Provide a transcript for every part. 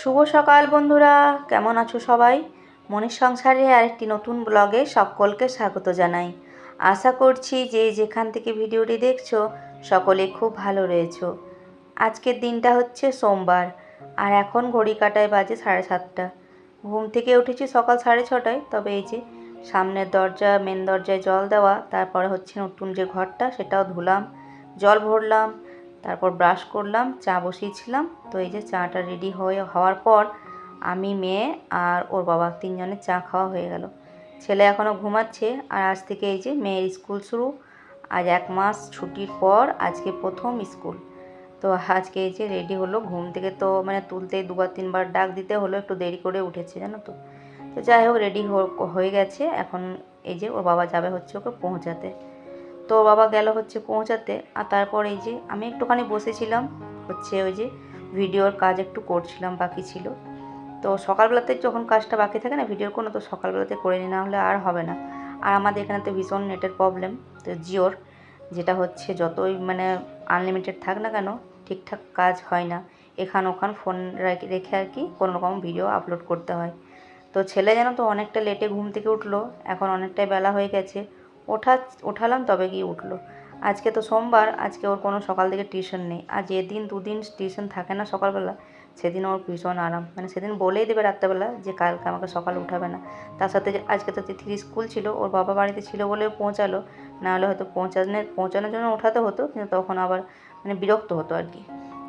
শুভ সকাল বন্ধুরা, কেমন আছো সবাই? মনের সংসারে আরেকটি নতুন ব্লগে সকলকে স্বাগত জানাই। আশা করছি যে যেখান থেকে ভিডিওটি দেখছ, সকলে খুব ভালো রয়েছো। আজকের দিনটা হচ্ছে সোমবার, আর এখন ঘড়ি কাটায় বাজে সাড়ে সাতটা। ঘুম থেকে উঠেছি সকাল সাড়ে ছটায়, তবে এই যে সামনের দরজা মেন দরজায় জল দেওয়া, তারপরে হচ্ছে নতুন যে ঘরটা, সেটাও ধুলাম, জল ভরলাম তারপর ব্রাশ করলাম, চা বসিয়েছিলাম। তো এই যে চাটা রেডি হয়ে, হওয়ার পর আমি, মেয়ে আর ওর বাবা তিনজনের চা খাওয়া হয়ে গেল। ছেলে এখনও ঘুমাচ্ছে আর আজ থেকে এই যে মেয়ের স্কুল শুরু। আজ এক মাস ছুটির পর আজকে প্রথম স্কুল তো আজকে এই যে রেডি হলো, ঘুম থেকে তো মানে তুলতে দুবার, তিনবার ডাক দিতে হলো, একটু দেরি করে উঠেছে, জানো তো। তো যাই হোক রেডি হয়ে গেছে। এখন এই যে ওর বাবা যাবে হচ্ছে ওকে পৌঁছাতে। তো বাবা গেল হচ্ছে পৌঁছাতে, আর তারপর এই যে আমি একটুখানি বসেছিলাম, হচ্ছে ওই যে ভিডিওর কাজ একটু করছিলাম, বাকি ছিল। তো সকালবেলাতে যখন কাজটা বাকি থাকে না ভিডিওর কোনো, তো সকালবেলাতে করে নি না হলে আর হবে না। আর আমাদের এখানে তো ভীষণ নেটের প্রবলেম তো জিওর, যেটা হচ্ছে যতই মানে আনলিমিটেড থাক না কেন, ঠিকঠাক কাজ হয় না। এখান ওখান ফোন রেখে আর কি কোনো রকম ভিডিও আপলোড করতে হয়। তো ছেলে যেন তো অনেকটা লেটে ঘুম থেকে উঠল, এখন অনেকটাই বেলা হয়ে গেছে ওঠা, ওঠালাম তবে গিয়ে উঠল। আজকে তো সোমবার, আজকে ওর কোনো সকাল থেকে টিউশন নেই। আর যেদিন দুদিন টিউশন থাকে না সকালবেলা, সেদিন ওর ভীষণ আরাম। মানে সেদিন বলেই দেবে রাত্রেবেলা যে কালকে আমাকে সকালে উঠাবে না। তার সাথে আজকে তো তিথির স্কুল ছিল, ওর বাবা বাড়িতে ছিল বলে পৌঁছালো। নাহলে হয়তো পৌঁছানোর পৌঁছানোর জন্য ওঠাতে হতো, কিন্তু তখন আবার মানে বিরক্ত হতো আর কি।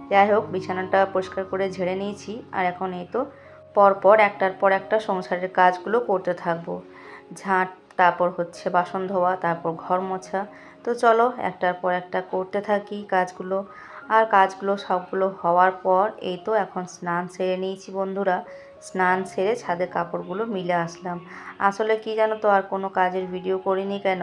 যাই হোক, বিছানাটা পরিষ্কার করে ঝেড়ে নিয়েছি। আর এখন এই তো পরপর একটার পর একটা সংসারের কাজগুলো করতে থাকব। ঝাঁট তারপর হচ্ছে বাসন ধোয়া, তারপর ঘর মোছা। তো চলো একটার পর একটা করতে থাকি কাজগুলো। আর কাজগুলো সবগুলো হওয়ার পর এই তো এখন স্নান সেরে নিয়েছি বন্ধুরা। স্নান সেরে ছাদের কাপড়গুলো মিলে আসলাম। আসলে কি জানো তো, আর কোনো কাজের ভিডিও করিনি কেন?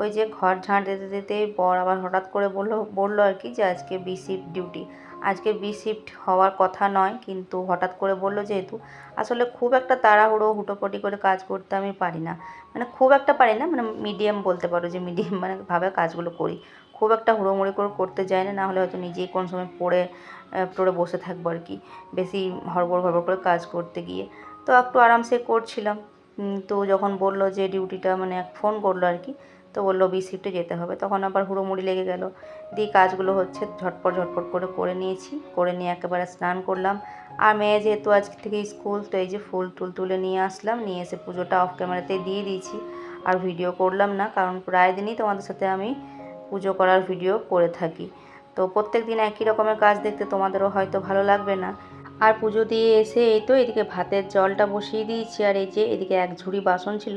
ওই যে ঘর ঝাঁট দিতে দিতে বর আবার হঠাৎ করে বলল বলল আর কি যে আজকে বি শিফট ডিউটি আজকে বি শিফট হওয়ার কথা নয়, কিন্তু হঠাৎ করে বলল যেহেতু, আসলে খুব একটা তাড়াহুড়ো, হুটোপটি করে কাজ করতে আমি পারি না। মানে খুব একটা পারি না মানে মিডিয়াম বলতে পারো যে মিডিয়াম মানে ভাবে কাজগুলো করি। খুব একটা হুড়োমুড়ি করে করতে যাই না নাহলে হয়তো নিজেই কোন সময় পড়ে পড়ে বসে থাকব আর কি। বেশি হড়বড় হড়বড় করে কাজ করতে গিয়ে। তো একটু আরামসে করছিলাম। তো যখন বলল যে ডিউটিটা মানে ফোন করল আর কি তো বলল বি শিফটে যেতে হবে। তখন আবার হুড়োমুড়ি লেগে গেল। দিয়ে কাজগুলো হচ্ছে ঝটপট ঝটপট করে করে নিয়েছি। করে নিয়ে একেবারে স্নান করলাম। আর মেয়ে যেহেতু আজকে থেকে স্কুল, তো এই যে ফুল টুল তুলে নিয়ে আসলাম। নিয়ে এসে পুজোটা অফ ক্যামেরাতে দিয়ে দিয়েছি। আর ভিডিও করলাম না, কারণ প্রায় দিনই তোমাদের সাথে আমি পুজো করার ভিডিও করে থাকি। তো প্রত্যেক দিন একই রকমের কাজ দেখতে তোমাদেরও হয়তো ভালো লাগবে না। আর পুজো দিয়ে এসে এই তো এদিকে ভাতের জলটা বসিয়ে দিয়েছি, আর এই যে এদিকে এক ঝুড়ি বাসন ছিল,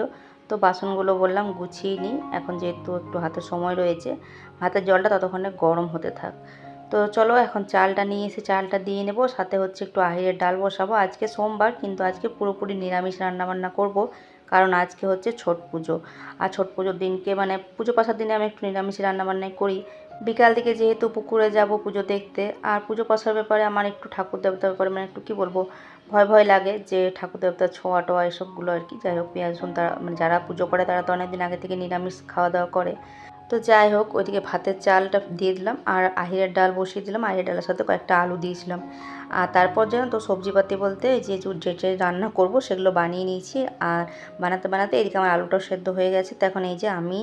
তো বাসনগুলো বললাম গুছিয়ে নিই। এখন যেহেতু একটু হাতে সময় রয়েছে, ভাতের জলটা ততক্ষণে গরম হতে থাক। তো চলো এখন চালটা নিয়ে এসে চালটা দিয়ে নেব, সাথে হচ্ছে একটু আহিরের ডাল বসাবো। আজকে সোমবার, কিন্তু আজকে পুরোপুরি নিরামিষ রান্নাবান্না করব, কারণ আজকে হচ্ছে ছট পুজো। আর ছট পুজোর দিনকে মানে পুজো পাশার দিনে আমি একটু নিরামিষ রান্নাবান্নাই করি বিকাল দিকে যেহেতু পুকুরে যাব পুজো দেখতে, আর পুজো পাশার ব্যাপারে আমার একটু ঠাকুর দেবতার ব্যাপারে মানে একটু কী বলব, ভয় ভয় লাগে যে ঠাকুর দেবতার ছোঁয়া টোয়া এসবগুলো আর কি। যাই হোক, পেঁয়াজ তারা মানে যারা পুজো করে তারা তো অনেকদিন আগে থেকে নিরামিষ খাওয়া দাওয়া করে। তো যাই হোক, ওইদিকে ভাতের চালটা দিয়ে দিলাম, আর আহিরের ডাল বসিয়ে দিলাম, আহিরের ডালের সাথে কয়েকটা আলু দিয়েছিলাম। আর তারপর যেন তো সবজিপাতি বলতে যে যে যে রান্না করব সেগুলো বানিয়ে নিয়েছি। আর বানাতে বানাতে এদিকে আমার আলুটাও সেদ্ধ হয়ে গেছে। তো এখন এই যে আমি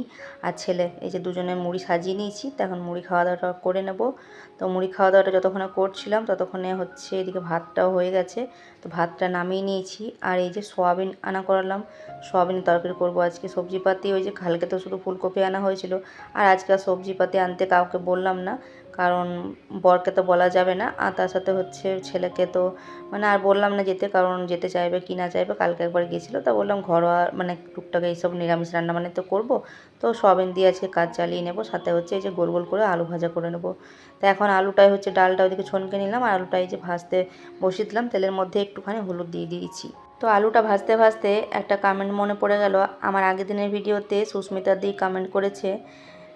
আর ছেলে, এই যে দুজনে মুড়ি সাজিয়ে নিয়েছি। তো এখন মুড়ি খাওয়া দাওয়াটা করে নেব। তো মুড়ি খাওয়া দাওয়াটা যতক্ষণে করছিলাম ততক্ষণে হচ্ছে এদিকে ভাতটাও হয়ে গেছে। তো ভাতটা নামিয়ে নিয়েছি। আর এই যে সোয়াবিন আনা করালাম। সোয়াবিন তরকারি করব আজকে। সবজিপাতি ওই যে কালকে তো শুধু ফুলকপি আনা হয়েছিল। আর আজকে সবজিপাতি আনতে কাউকে বললাম না। কারণ বরকে তো বলা যাবে না, আর তার সাথে হচ্ছে ছেলেকে তো মানে আর বললাম না যেতে, কারণ যেতে চাইবে কি না চাইবে, কালকে একবার গেছিল তা বললাম ঘরোয়া মানে টুকটাক এইসব নিরামিষ রান্না মানে তো করব, তো সয়াবিন দিয়ে আজকে কাজ চালিয়ে নেব, সাথে হচ্ছে এই যে গোল গোল করে আলু ভাজা করে নেব, তো এখন আলুটাই হচ্ছে ডালটা ওইদিকে ছনকে নিলাম, আর আলুটা এই যে ভাজতে বসিয়ে দিলাম, তেলের মধ্যে একটুখানি হলুদ দিয়ে দিয়েছি। তো আলুটা ভাজতে ভাজতে একটা কমেন্ট মনে পড়ে গেল, আমার আগের দিনের ভিডিওতে সুস্মিতা দি কমেন্ট করেছে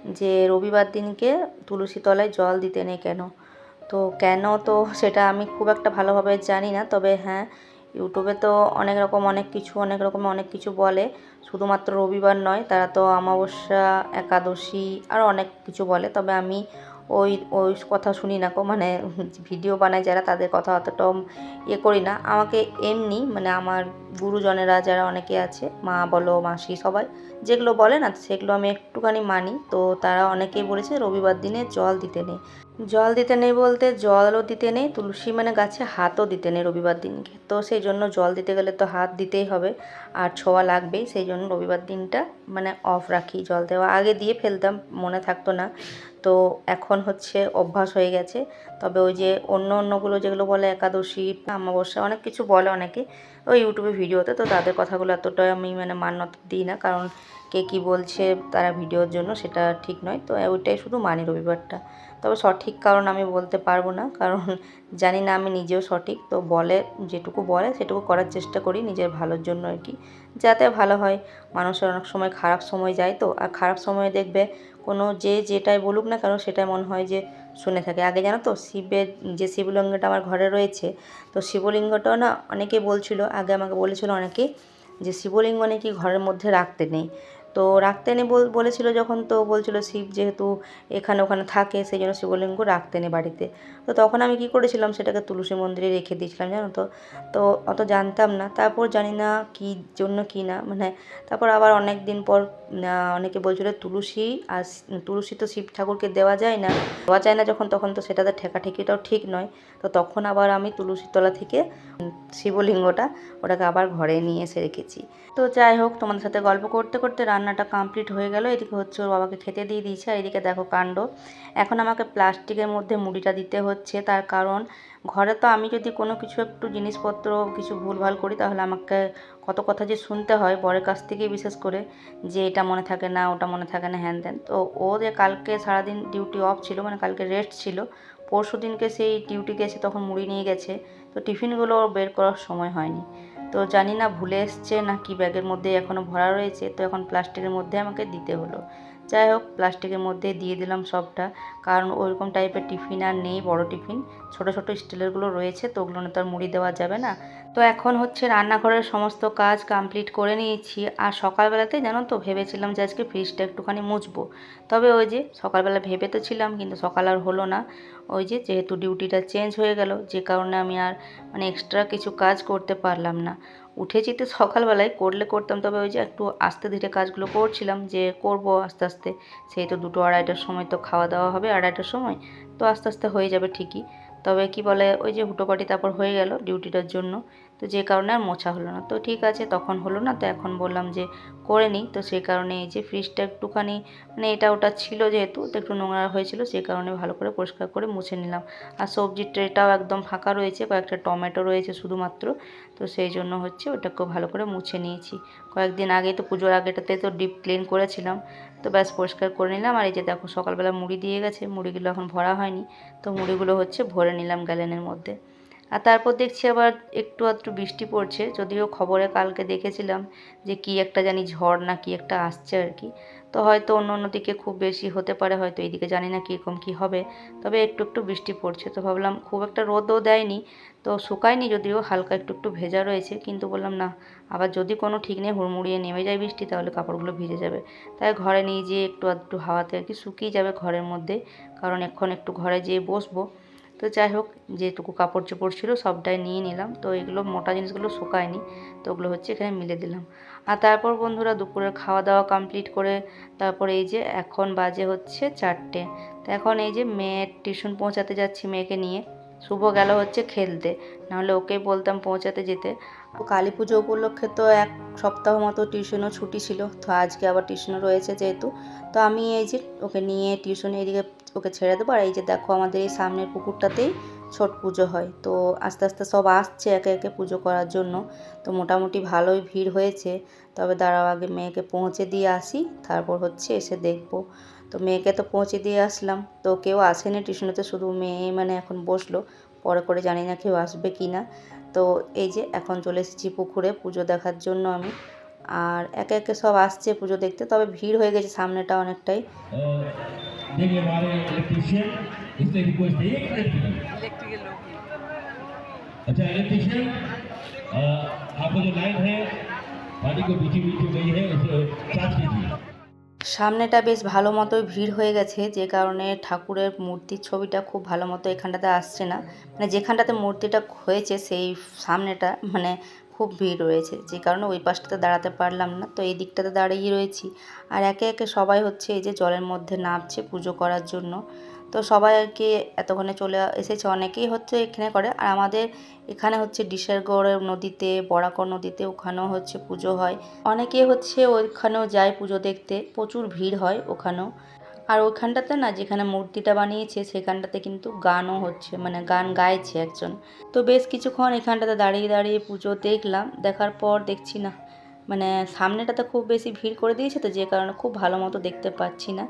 যে রবিবার দিনকে তুলসী তলায় জল দিতে নেই কেন? তো কেন তো সেটা আমি খুব একটা ভালোভাবে জানি না। তবে হ্যাঁ ইউটিউবে তো অনেক রকম অনেক কিছু, অনেক রকম অনেক কিছু বলে। শুধুমাত্র রবিবার নয়, তারা তো অমাবস্যা, একাদশী আর অনেক কিছু বলে। তবে আমি ওই ওই কথা শুনি না মানে ভিডিও বানাই যারা তাদের কথা অতটাও ইয়ে করি না। আমাকে এমনি মানে আমার গুরুজনেরা যারা অনেকে আছে, মা বলো, মাসি সবাই, যেগুলো বলে না, সেগুলো আমি একটুখানি মানি। তো তারা অনেকেই বলেছে, রবিবার দিনে জল দিতে নেই। জল দিতে নেই বলতে, জলও দিতে নেই, তুলসী মানে গাছে হাতও দিতে নেই রবিবার দিনকে। তো সেই জন্য জল দিতে গেলে তো হাত দিতেই হবে, আর ছোঁয়া লাগবেই, সেই জন্য রবিবার দিনটা মানে অফ রাখি জল দেওয়া। আগে দিয়ে ফেলতাম, মনে থাকতো না। তো এখন হচ্ছে অভ্যাস হয়ে গেছে। তবে ওই যে অন্য অন্যগুলো যেগুলো বলে একাদশী, অমাবস্যা, অনেক কিছু বলে অনেকে। ওই ইউটিউবে ভিডিওতে, তো তাদের কথাগুলো এতটাই আমি মানে মান্যতা দিই না, কারণ কে কী বলছে তারা ভিডিওর জন্য সেটা ঠিক নয়। তো ওইটাই শুধু মানি রবিবারটা। তবে সঠিক কারণ আমি বলতে পারব না, কারণ জানি না আমি নিজেও সঠিক। তো বলে, যেটুকু বলে সেটুকু করার চেষ্টা করি নিজের ভালোর জন্য আর কি। যাতে ভালো হয়, মানুষের অনেক সময় খারাপ সময় যায় তো, আর খারাপ সময় দেখবে কোনো যে যেটাই বলুক না কেন সেটাই মনে হয় যে শুনে থাকে। আগে জানো তো, শিবের, যে শিবলিঙ্গটা আমার ঘরে রয়েছে, তো শিবলিঙ্গটাও না অনেকে বলছিল, আগে আমাকে বলেছিল অনেকে যে শিবলিঙ্গ নাকি ঘরের মধ্যে রাখতে নেই। তো রাখতে নেই বলেছিল যখন তো বলছিল শিব যেহেতু এখানে ওখানে থাকে, সেই জন্য শিবলিঙ্গ রাখতে নেই বাড়িতে। তো তখন আমি কি করেছিলাম, সেটাকে তুলসী মন্দিরে রেখে দিয়েছিলাম, জানো তো? তো অত জানতাম না, তারপর জানি না কী জন্য কী না মানে তারপর আবার অনেক দিন পর অনেকে বলছিল তুলসী আর তুলসী তো শিব ঠাকুরকে দেওয়া যায় না। দেওয়া যায় না যখন, তখন তো সেটাতে ঠেকাঠেকিটাও ঠিক নয়। তো তখন আবার আমি তুলসী তলা থেকে শিবলিঙ্গটা ওটাকে আবার ঘরে নিয়ে এসে রেখেছি। তো যাই হোক, তোমাদের সাথে গল্প করতে করতে রান্নাটা কমপ্লিট হয়ে গেল। এদিকে হচ্ছে ওর বাবাকে খেতে দিয়ে দিয়েছে, আর এদিকে দেখো কাণ্ড। এখন আমাকে প্লাস্টিকের মধ্যে মুড়িটা দিতে হচ্ছে। তার কারণ, ঘরে তো আমি যদি কোনো কিছু একটু জিনিসপত্র, কিছু ভুলভাল করি, তাহলে আমাকে কত কথা যে শুনতে হয় বরের কাছ থেকেই বিশেষ করে যে এটা মনে থাকে না, ওটা মনে থাকে না হ্যান ত্যান তো ও যে কালকে সারাদিন ডিউটি অফ ছিল মানে কালকে রেস্ট ছিল পরশু দিনকে সেই ডিউটি গেছে তখন মুড়ি নিয়ে গেছে। তো টিফিনগুলো বের করার সময় হয়নি। তো জানি না ভুলে এসছে না কি ব্যাগের মধ্যে এখনও ভরা রয়েছে, তো এখন প্লাস্টিকের মধ্যে আমাকে দিতে হলো। যাই হোক, প্লাস্টিকের মধ্যে দিয়ে দিলাম সবটা। কারণ ওইরকম টাইপের টিফিন আর নেই, বড় টিফিন ছোট ছোট স্টিলেরগুলো রয়েছে, তো ওগুলো তো আর মুড়ি দেওয়া যাবে না। তো এখন হচ্ছে রান্নাঘরের সমস্ত কাজ কমপ্লিট করে নিয়েছি। আর সকালবেলাতে জানো তো, ভেবেছিলাম যে আজকে ফ্রিজটা একটুখানি মুছবো। তবে ওই যে সকালবেলা ভেবে তো ছিলাম, কিন্তু সকাল আর হলো না। ওই যে যেহেতু ডিউটিটা চেঞ্জ হয়ে গেল, যে কারণে আমি আর মানে এক্সট্রা কিছু কাজ করতে পারলাম না। উঠেছি তো সকালবেলায়, করলে করতাম, তবে ওই যে একটু আস্তে ধীরে কাজগুলো করছিলাম যে করব আস্তে আস্তে। সেই তো দুটো আড়াইটার সময় তো খাওয়া দাওয়া হবে আড়াইটার সময়, তো আস্তে আস্তে হয়ে যাবে ঠিকই। তবে কি বলে, ওই যে হুটোপাটি তারপর হয়ে গেল ডিউটিটার জন্য। তো যে কারণে আর মোছা হলো না। তো ঠিক আছে, তখন হলো না, তো এখন বললাম যে করে নিই। তো সেই কারণে এই যে ফ্রিজটা একটুখানি মানে এটা ওটা ছিল যেহেতু, তো একটু নোংরা হয়েছিল সেই কারণে ভালো করে পরিষ্কার করে মুছে নিলাম। আর সবজির ট্রেটাও একদম ফাঁকা রয়েছে, কয়েকটা টমেটো রয়েছে শুধুমাত্র। তো সেই জন্য হচ্ছে ওটাকেও ভালো করে মুছে নিয়েছি। কয়েকদিন আগে তো পুজোর আগেটাতে তো ডিপ ক্লিন করেছিলাম। তো ব্যাস পরিষ্কার করে নিলাম। আর এই যে দেখো সকালবেলা মুড়ি দিয়ে গেছে, মুড়িগুলো এখন ভরা হয়নি। তো মুড়িগুলো হচ্ছে ভরে নিলাম গ্যালেনের মধ্যে। আর তারপর দেখছি আবার একটু আধটু বৃষ্টি পড়ছে। যদিও খবরে কালকে দেখেছিলাম যে কি একটা জানি ঝড় না কি একটা আসছে আর কি। তো হয়তো অন্য অন্য দিকে খুব বেশি হতে পারে, হয়তো এইদিকে জানি না কীরকম কী হবে। তবে একটু একটু বৃষ্টি পড়ছে। তো ভাবলাম খুব একটা রোদও দেয়নি। তো শুকায়নি যদিও, হালকা একটু একটু ভেজা রয়েছে। কিন্তু বললাম, না, আবার যদি কোনো ঠিক নেই হুড়মুড়িয়ে নেমে যায় বৃষ্টি, তাহলে কাপড়গুলো ভিজে যাবে। তাই ঘরে নিয়ে যেয়ে একটু আধটু হাওয়াতে আর কি শুকিয়ে যাবে ঘরের মধ্যে। কারণ এখন একটু ঘরে যেয়ে বসবো। তো যাই হোক, যেটুকু কাপড় চোপড় ছিল সবটাই নিয়ে নিলাম। তো এগুলো মোটা জিনিসগুলো শুকায়নি, তো ওগুলো হচ্ছে এখানে মিলে দিলাম। আর তারপর বন্ধুরা দুপুরের খাওয়া দাওয়া কমপ্লিট করে তারপর এই যে এখন বাজে হচ্ছে চারটে। তো এখন এই যে মেয়ের টিউশন পৌঁছাতে যাচ্ছি মেয়েকে নিয়ে। শুভ গেল হচ্ছে খেলতে, নাহলে ওকেই বলতাম পৌঁছাতে যেতে। তো কালী পুজো উপলক্ষে তো এক সপ্তাহ মতো টিউশনও ছুটি ছিল, তো আজকে আবার টিউশনও রয়েছে যেহেতু। তো আমি এই যে ওকে নিয়ে টিউশনে এদিকে ওকে ছেড়ে দেবো। আর এই যে দেখো আমাদের এই সামনের পুকুরটাতেই ছট পুজো হয়। তো আস্তে আস্তে সব আসছে একে একে পুজো করার জন্য। তো মোটামুটি ভালোই ভিড় হয়েছে। তবে দাঁড়াও, আগে মেয়েকে পৌঁছে দিয়ে আসি। তারপর হচ্ছে এসে দেখব। তো মেয়েকে তো পৌঁছে দিয়ে আসলাম। তো কেউ আসেনি টিউশনেতে, শুধু মেয়ে মানে এখন বসল। পরে করে জানি না কেউ আসবে কি না তো এই যে এখন চলে এসেছি পুকুরে পুজো দেখার জন্য আমি। আর একে একে সব আসছে পুজো দেখতে তবে ভিড় হয়ে গেছে সামনেটা অনেকটাই देखिए हमारे इलेक्ट्रिशियन इसने रिक्वेस्ट है एक इलेक्ट्रिकल लोग ही अच्छा इलेक्ट्रिशियन आपको जो लाइन है पानी को बीची बीची गई है उसे चार्ज कीजिए সামনেটা বেশ ভালো মতোই ভিড় হয়ে গেছে যে কারণে ঠাকুরের মূর্তির ছবিটা খুব ভালো মতো এখানটাতে আসছে না মানে যেখানটাতে মূর্তিটা হয়েছে সেই সামনেটা মানে খুব ভিড় রয়েছে। যে কারণে ওই পাশটাতে দাঁড়াতে পারলাম না। তো এই দিকটাতে দাঁড়িয়ে রয়েছি। আর একে একে সবাই হচ্ছে এই যে জলের মধ্যে নামছে পুজো করার জন্য। তো সবাই আর কি এতক্ষণে চলে এসেছে। অনেকেই হচ্ছে এখানে করে। আর আমাদের এখানে হচ্ছে ডিসেরগড় নদীতে, বরাকর নদীতে ওখানেও হচ্ছে পুজো হয়। অনেকে হচ্ছে ওইখানেও যায় পুজো দেখতে। প্রচুর ভিড় হয় ওখানেও। আর ওইখানটাতে না যেখানে মূর্তিটা বানিয়েছে, সেখানটাতে কিন্তু গানও হচ্ছে মানে গান গাইছে একজন। তো বেশ কিছুক্ষণ এখানটাতে দাঁড়িয়ে দাঁড়িয়ে পুজো দেখলাম, দেখার পর দেখছি না মানে সামনেটাতে খুব বেশি ভিড় করে দিয়েছে তো যে কারণে খুব ভালো মতো দেখতে পাচ্ছি না।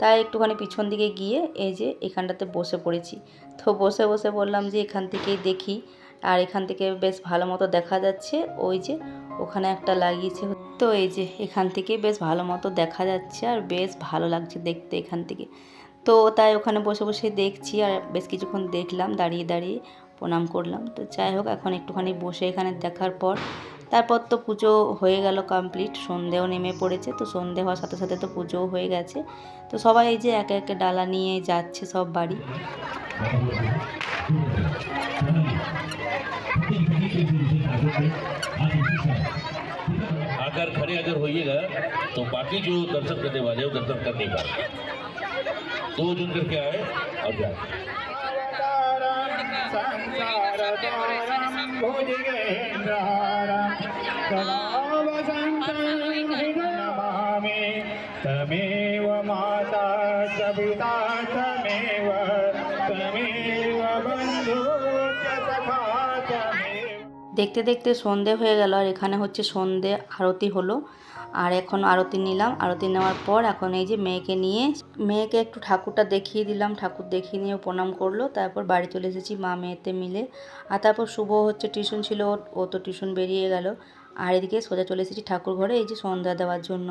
তাই একটুখানি পিছন দিকে গিয়ে এই যে এখানটাতে বসে পড়েছি। তো বসে বসে বললাম যে এখান থেকেই দেখি আর এখান থেকে বেশ ভালো মতো দেখা যাচ্ছে। ওই যে ওখানে একটা লাগিয়েছে তো এই যে এখান থেকে বেশ ভালো মতো দেখা যাচ্ছে আর বেশ ভালো লাগছে দেখতে এখান থেকে। তো তাই ওখানে বসে বসে দেখছি আর বেশ কিছুক্ষণ দেখলাম, দাঁড়িয়ে দাঁড়িয়ে প্রণাম করলাম। তো যাই হোক, এখন একটুখানি বসে এখানে দেখার পর তারপর তো পুজো হয়ে গেল কমপ্লিট সন্ধেও নেমে পড়েছে তো সন্ধে হওয়ার সাথে সাথে তো পুজোও হয়ে গেছে তো সবাই এই যে একে একে ডালা নিয়ে যাচ্ছে সব বাড়ি आकर खड़े अगर होइएगा तो बाकी जो दर्शन करने वाले हैं वो दर्शन कर नहीं पाएंगे दो जन करके आए और जाए संसारसारं भुजगेन्द्रहारं सदा वसन्तं नमामि तमेव माता च पिता तमेव तमेव बन्धु च सखा तमेव দেখতে দেখতে সন্ধে হয়ে গেল আর এখানে হচ্ছে সন্ধে আরতি হলো আর এখন আরতি নিলাম। আরতি নেওয়ার পর এখন এই যে মেয়েকে নিয়ে, মেয়েকে একটু ঠাকুরটা দেখিয়ে দিলাম। ঠাকুর দেখিয়ে নিয়ে প্রণাম করল। তারপর বাড়ি চলে এসেছি মা মেয়েতে মিলে। আর তারপর শুভ হচ্ছে, টিউশন ছিল ও তো টিউশন বেরিয়ে গেল। আর এদিকে সোজা চলে এসেছি ঠাকুর ঘরে, এই যে সন্ধ্যা দেওয়ার জন্য।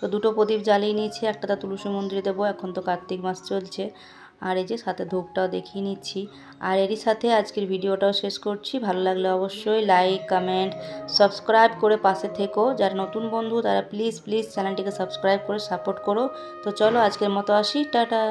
তো দুটো প্রদীপ জ্বালিয়ে নিয়েছি, একটা তা তুলসী মন্দিরে দেবো। এখন তো কার্তিক মাস চলছে। আর এই যে সাথে ধূপটাও দেখিয়ে নিচ্ছি। আর এরই সাথে আজকের ভিডিওটাও শেষ করছি। ভালো লাগলে অবশ্যই লাইক কমেন্ট সাবস্ক্রাইব করে পাশে থেকো। যারা নতুন বন্ধু, তারা প্লিজ প্লিজ চ্যানেলটিকে সাবস্ক্রাইব করে সাপোর্ট করো। তো চলো আজকের মতো আসি। টাটা!